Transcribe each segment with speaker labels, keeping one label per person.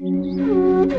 Speaker 1: అమ్మవారి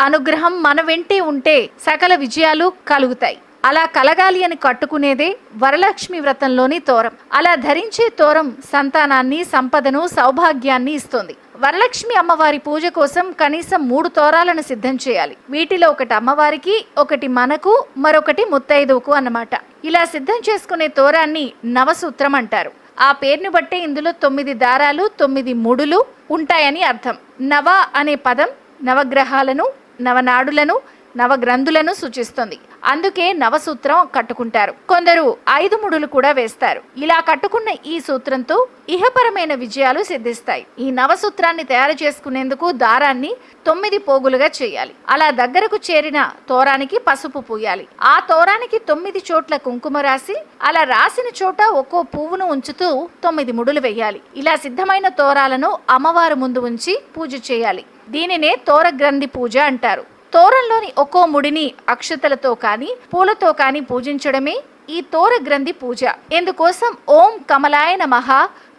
Speaker 1: అనుగ్రహం మన వెంటే ఉంటే సకల విజయాలు కలుగుతాయి. అలా కలగాలి అని కట్టుకునేదే వరలక్ష్మి వ్రతంలోని తోరం. అలా ధరించే తోరం సంతానాన్ని సంపదను సౌభాగ్యాన్ని ఇస్తుంది. వరలక్ష్మి అమ్మవారి పూజ కోసం కనీసం మూడు తోరాలను సిద్ధం చేయాలి. వీటిలో ఒకటి అమ్మవారికి ఒకటి మనకు మరొకటి ముత్తైదువుకు అన్నమాట. ఇలా సిద్ధం చేసుకునే తోరాన్ని నవసూత్రం అంటారు. ఆ పేరుని బట్టే ఇందులో తొమ్మిది దారాలు తొమ్మిది ముడులు ఉంటాయని అర్థం. నవ అనే పదం నవగ్రహాలను నవనాడులను నవగ్రంథులను సూచిస్తుంది. అందుకే నవసూత్రం కట్టుకుంటారు. కొందరు ఐదు ముడులు కూడా వేస్తారు. ఇలా కట్టుకున్న ఈ సూత్రంతో ఇహపరమైన విజయాలు సిద్ధిస్తాయి. ఈ నవసూత్రాన్ని తయారు చేసుకునేందుకు దారాన్ని తొమ్మిది పోగులుగా చేయాలి. అలా దగ్గరకు చేరిన తోరానికి పసుపు పూయాలి. ఆ తోరానికి తొమ్మిది చోట్ల కుంకుమ రాసి అలా రాసిన చోట ఒక్కో పువ్వును ఉంచుతూ తొమ్మిది ముడులు వేయాలి. ఇలా సిద్ధమైన తోరాలను అమ్మవారు ముందు ఉంచి పూజ చేయాలి. దీనినే తోర గ్రంథి పూజ అంటారు. తోరంలోని ఒక్కో ముడిని అక్షతలతో కానీ పూలతో కానీ పూజించడమే ఈ తోర గ్రంథి పూజ. ఇందుకోసం ఓం కమలాయ నమః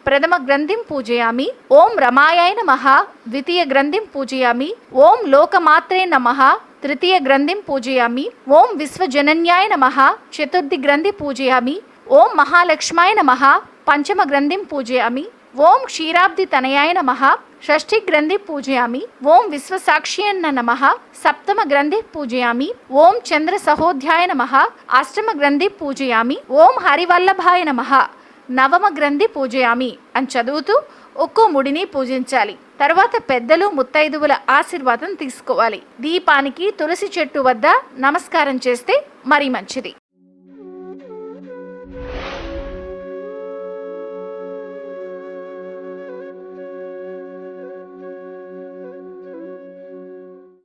Speaker 1: ప్రథమ గ్రంథిం పూజయామి ఓం రమాయాయ నమః ద్వితీయ గ్రంథిం పూజయామి ఓం లోకమాత్రే నమః తృతీయ గ్రంథిం పూజయామి ఓం విశ్వజనన్యాయ నమః చతుర్థి గ్రంథి పూజయామి ఓం మహాలక్ష్మాయ నమః పంచమ గ్రంథిం పూజయామి ఓం క్షీరాబ్ది తనయాయ నమ. షష్ఠి గ్రంథి పూజయామి. ఓం విశ్వసాక్ష్యన్న నమ. సప్తమ గ్రంథి పూజయామి. ఓం చంద్ర సహోధ్యాయ నమ. అష్టమ గ్రంథి పూజయామి. ఓం హరివల్లభాయ నమ. నవమ గ్రంథి పూజయామి అని చదువుతూ ఒక్కో ముడిని పూజించాలి. తర్వాత పెద్దలు ముత్తైదువుల ఆశీర్వాదం తీసుకోవాలి. దీపానికి తులసి చెట్టు వద్ద నమస్కారం చేస్తే మరి మంచిది.